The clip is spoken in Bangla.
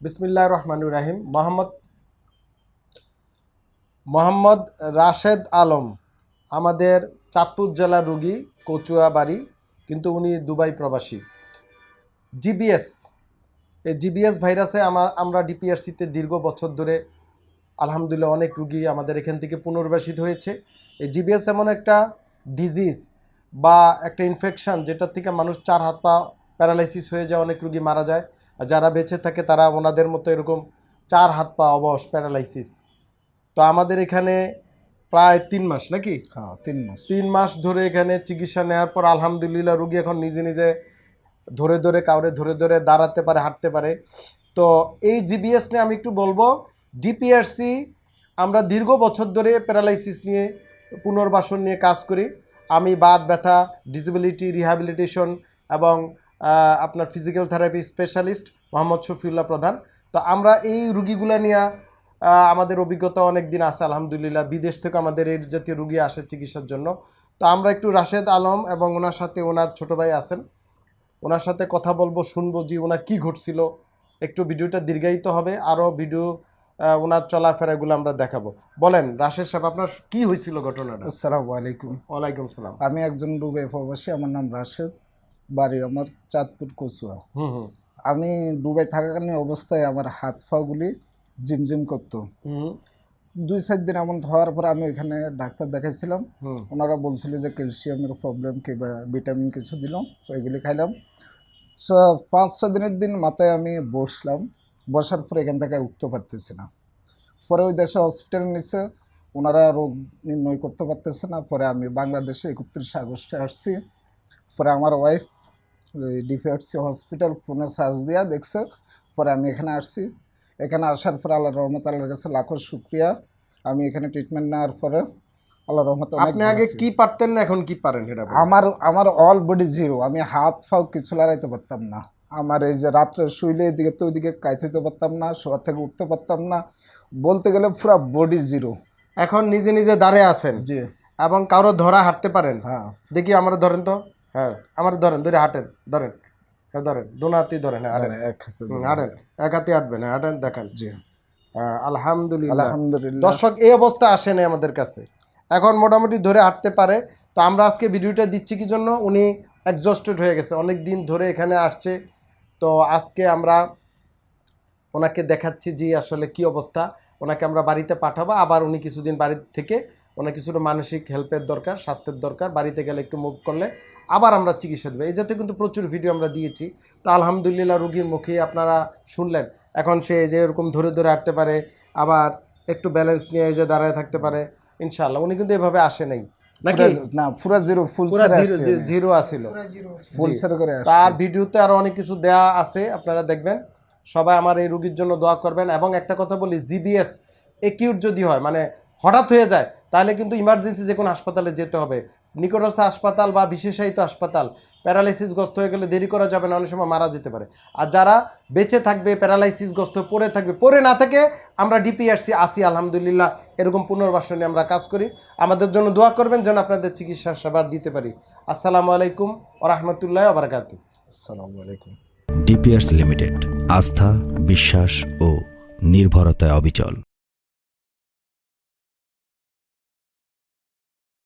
বিসমিল্লাহ রহমানুর রাহিম। মোহাম্মদ মোহাম্মদ রাশেদ আলম, আমাদের চাঁদপুর জেলার রুগী কচুয়া বাড়ি কিন্তু উনি দুবাই প্রবাসী। জিবিএস, এই জিবিএস ভাইরাসে আমরা ডিপিআরসিতে দীর্ঘ বছর ধরে আলহামদুলিল্লাহ অনেক রুগী আমাদের এখান থেকে পুনর্বাসিত হয়েছে। এই জিবিএস এমন একটা ডিজিজ বা একটা ইনফেকশন যেটার থেকে মানুষ চার হাত পা প্যারালাইসিস হয়ে যায়, অনেক রুগী মারা যায়। যারা বেঁচে থাকে তারা ওনাদের মতো এরকম চার হাত পা অবশ প্যারালাইসিস। তো আমাদের এখানে প্রায় তিন মাস নাকি? হ্যাঁ তিন মাস। তিন মাস ধরে এখানে চিকিৎসা নেওয়ার পর আলহামদুলিল্লাহ রুগী এখন নিজে নিজে ধরে ধরে কাউরে ধরে ধরে দাঁড়াতে পারে হাঁটতে পারে। তো এই জিবিএস নিয়ে আমি একটু বলব ডিপিআরসি আমরা দীর্ঘ বছর ধরে প্যারালাইসিস নিয়ে পুনর্বাসন নিয়ে কাজ করি। আমি বাদ ব্যথা ডিসেবিলিটি রিহ্যাবিলিটেশন এবং আপনার physical therapy specialist Mohammad Shafiullah Prodhan. তো আমরা এই রুগীগুলা নিয়ে আমাদের অভিজ্ঞতা অনেক দিন আছে আলহামদুলিল্লাহ। বিদেশ থেকে আমাদের এই জাতীয় রুগী আসে চিকিৎসার জন্য। তো আমরা একটু রাশেদ আলম এবং ওনার সাথে ওনার ছোট ভাই আছেন। ওনার সাথে কথা বলব শুনব যে ওনার কী ঘটছিল। একটু ভিডিওটা দীর্ঘায়িত হবে আরও ভিডিও ওনার চলাফেরাগুলো আমরা দেখাবো। বলেন রাশেদ সাহেব আপনার কি হয়েছিল ঘটনাটা? আসসালামু আলাইকুম। ওয়ালাইকুম সালাম। আমি একজন ডুবে প্রবাসী। আমার নাম রাশেদ। বাড়ি আমার চাঁদপুর কচুয়া। আমি দুবাই থাকাকালীন অবস্থায় আমার হাত পাগুলি ঝিমঝিম করতো। দুই চার দিন এমন হওয়ার পর আমি ওইখানে ডাক্তার দেখাইছিলাম। ওনারা বলছিল যে ক্যালসিয়ামের প্রবলেম কিংবা ভিটামিন কিছু দিলাম ওইগুলি খাইলাম। সো পাঁচ ছ দিনের দিন মাথায় আমি বসলাম। বসার পর এখান থেকে উঠতে পারতেছি না। পরে ওই দেশে হসপিটাল নিচ্ছে ওনারা রোগ নির্ণয় করতে পারতেছে না। পরে আমি বাংলাদেশে একত্রিশে আগস্টে আসছি। পরে আমার ওয়াইফ ডিফিআরসি হসপিটাল ফোনে সার্চ দিয়া দেখছে। পরে আমি এখানে আসছি। এখানে আসার পরে আল্লাহ রহমত আল্লাহর কাছে লাখো শুক্রিয়া। আমি এখানে ট্রিটমেন্ট নেওয়ার পরে আল্লাহ রহমত আপনি আগে। কি পারতেন না এখন কি পারেন এটা আমার আমার অল বডি জিরো আমি হাত ফাও কিছু লড়াইতে পারতাম না। আমার এই যে রাত্রে শুইলে এদিকে তো ওইদিকে কাইতে হইতে পারতাম না শোয়া থেকে উঠতে পারতাম না। বলতে গেলে পুরো বডি জিরো এখন নিজে নিজে দাঁড়িয়ে আছেন জি। এবং কারও ধরা হাঁটতে পারেন। হ্যাঁ। দেখি আমার ধরেন তো। হ্যাঁ আমার ধরেন ধরে হাঁটেন ধরেন হ্যাঁ ধরেন দোনাতি ধরেন হ্যাঁ হাঁটেন এক হাতে হাঁটেন এক হাতে হাঁটবেন হ্যাঁ, হাঁটেন দেখান। জি। আলহামদুলিল্লাহ। আলহামদুলিল্লাহ। দর্শক এই অবস্থা আসে না আমাদের কাছে। এখন মোটামুটি ধরে হাঁটতে পারে। তো আমরা আজকে ভিডিওটা দিচ্ছি কি জন্য? উনি এক্সস্টেড হয়ে গেছে অনেক দিন ধরে এখানে আসছে। তো আজকে আমরা ওনাকে দেখাচ্ছি যে আসলে কি অবস্থা। ওনাকে আমরা বাড়িতে পাঠাবো। আবার উনি কিছুদিন বাড়ি থেকে ওনার কিছুটা মানসিক হেল্পের দরকার স্বাস্থ্যের দরকার বাড়িতে গেলে একটু মুভ করলে আবার আমরা চিকিৎসা দেবো। এই জাতীয় কিন্তু প্রচুর ভিডিও আমরা দিয়েছি। তো আলহামদুলিল্লাহ রুগীর মুখে আপনারা শুনলেন। এখন সে যে এরকম ধরে ধরে হাঁটতে পারে আবার একটু ব্যালেন্স নিয়ে যে দাঁড়ায় থাকতে পারে ইনশাল্লাহ উনি কিন্তু এভাবে আসে নাই। না পুরা জিরো ফুল পুরো জিরো জিরো আসিল। ফুল জি। সের করে আসছে। তার ভিডিওতে আরও অনেক কিছু দেয়া আছে আপনারা দেখবেন। সবাই আমার এই রুগীর জন্য দোয়া করবেন। এবং একটা কথা বলি জিবিএস একিউট যদি হয় মানে হঠাৎ হয়ে যায় তাহলে কিন্তু ইমার্জেন্সি যে কোনো হাসপাতালে যেতে হবে। নিকটস্থ হাসপাতাল বা বিশেষায়িত হাসপাতাল প্যারালাইসিসগ্রস্ত হয়ে গেলে দেরি করা যাবে না অনেক সময় মারা যেতে পারে। আর যারা বেঁচে থাকবে প্যারালাইসিসগ্রস্ত পড়ে থাকবে পড়ে না থাকে আমরা ডিপিআরসি আসি আলহামদুলিল্লাহ এরকম পুনর্বাসনে আমরা কাজ করি। আমাদের জন্য দোয়া করবেন যেন আপনাদের চিকিৎসা সেবা দিতে পারি। আসসালামু আলাইকুম ওরহমতুল্লাহ আবরকাতু আসসালামু আলাইকুম। ডিপিয়ার্স লিমিটেড আস্থা বিশ্বাস ও নির্ভরতায় অবিচল।